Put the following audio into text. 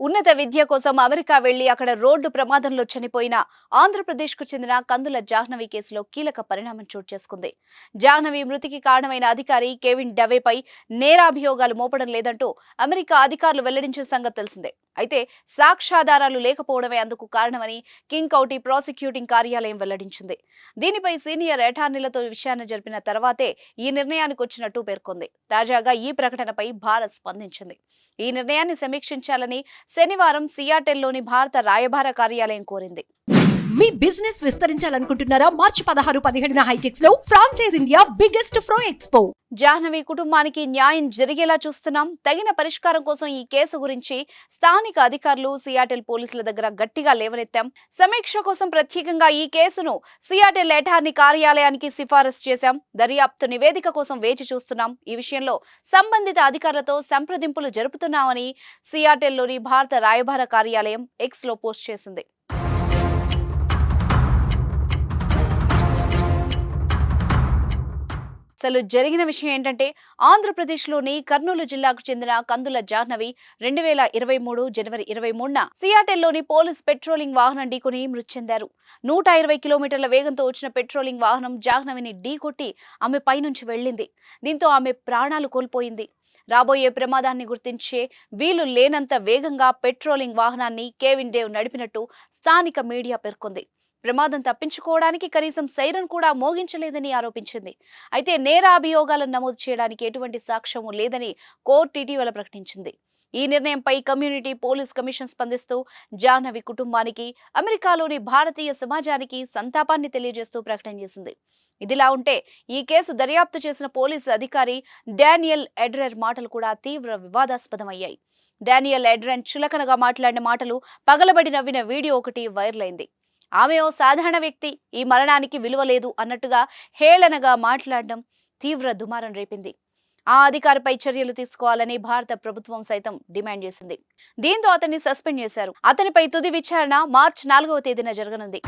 ఉన్నత విద్య కోసం అమెరికా వెళ్ళి అక్కడ రోడ్డు ప్రమాదంలో చనిపోయిన ఆంధ్రప్రదేశ్కు చెందిన కందుల జాహ్నవి కేసులో కీలక పరిణామం చోటు చేసుకుంది. జాహ్నవి మృతికి కారణమైన అధికారి కెవిన్ డవేపై నేరాభియోగాలు మోపడం లేదంటూ అమెరికా అధికారులు వెల్లడించిన సంగతి తెలిసిందే. అయితే సాక్ష్యాధారాలు లేకపోవడమే అందుకు కారణమని కింగ్ కౌటీ ప్రాసిక్యూటింగ్ కార్యాలయం వెల్లడించింది. దీనిపై సీనియర్ అటార్నీలతో విషయాన్ని జరిపిన తర్వాతే ఈ నిర్ణయానికి వచ్చినట్టు పేర్కొంది. తాజాగా ఈ ప్రకటనపై భారత్ స్పందించింది. ఈ నిర్ణయాన్ని సమీక్షించాలని శనివారం సియాటెల్లోని భారత రాయబార కార్యాలయం కోరింది. మీ బిజినెస్ విస్తరించాలనుకుంటున్నారా? మార్చి పదహారు పదిహేడున హైటెక్స్లో franchise India biggest fro expo. Jahnavi కుటుంబానికి న్యాయం జరిగేలా చూస్తున్నాం. తగిన పరిష్కారం కోసం ఈ కేసు గురించి స్థానిక అధికారులు సియాటెల్ పోలీసుల దగ్గర గట్టిగా లేవనెత్తాం. సమీక్ష కోసం ప్రత్యేకంగా ఈ కేసును సియాటెల్ అటార్నీ కార్యాలయానికి సిఫారసు చేశాం. దర్యాప్తు నివేదిక కోసం వేచి చూస్తున్నాం. ఈ విషయంలో సంబంధిత అధికారులతో సంప్రదింపులు జరుపుతున్నామని సియాటెల్లోని భారత రాయబార కార్యాలయం ఎక్స్లో పోస్ట్ చేసింది. అసలు జరిగిన విషయం ఏంటంటే ఆంధ్రప్రదేశ్లోని కర్నూలు జిల్లాకు చెందిన కందుల జాహ్నవి రెండు వేల ఇరవై మూడు జనవరి ఇరవై మూడున సియాటెల్లోని పోలీస్ పెట్రోలింగ్ వాహనం ఢీకొని మృతి చెందారు. నూట ఇరవై కిలోమీటర్ల వేగంతో వచ్చిన పెట్రోలింగ్ వాహనం జాహ్నవిని ఢీకొట్టి ఆమె పైనుంచి వెళ్ళింది. దీంతో ఆమె ప్రాణాలు కోల్పోయింది. రాబోయే ప్రమాదాన్ని గుర్తించే వీలు లేనంత వేగంగా పెట్రోలింగ్ వాహనాన్ని కేవిన్ డేవ్ నడిపినట్టు స్థానిక మీడియా పేర్కొంది. ప్రమాదం తప్పించుకోవడానికి కనీసం సైరన్ కూడా మోగించలేదని ఆరోపించింది. అయితే నేర అభియోగాలను నమోదు చేయడానికి ఎటువంటి సాక్ష్యము లేదని కోర్టు ఇటీవల ప్రకటించింది. ఈ నిర్ణయంపై కమ్యూనిటీ పోలీస్ కమిషన్ స్పందిస్తూ జాహ్నవి కుటుంబానికి అమెరికాలోని భారతీయ సమాజానికి సంతాపాన్ని తెలియజేస్తూ ప్రకటన చేసింది. ఇదిలా ఉంటే ఈ కేసు దర్యాప్తు చేసిన పోలీసు అధికారి డానియల్ ఎడ్రర్ మాటలు కూడా తీవ్ర వివాదాస్పదమయ్యాయి. డానియల్ ఎడ్రన్ చులకనగా మాట్లాడిన మాటలు పగలబడి నవ్విన వీడియో ఒకటి వైరల్ అయింది. ఆమె ఓ సాధారణ వ్యక్తి ఈ మరణానికి విలువ లేదు అన్నట్టుగా హేళనగా మాట్లాడడం తీవ్ర దుమారం రేపింది. ఆ అధికారిపై చర్యలు తీసుకోవాలని భారత ప్రభుత్వం సైతం డిమాండ్ చేసింది. దీంతో అతన్ని సస్పెండ్ చేశారు. అతనిపై తుది విచారణ మార్చి నాలుగవ తేదీన జరగనుంది.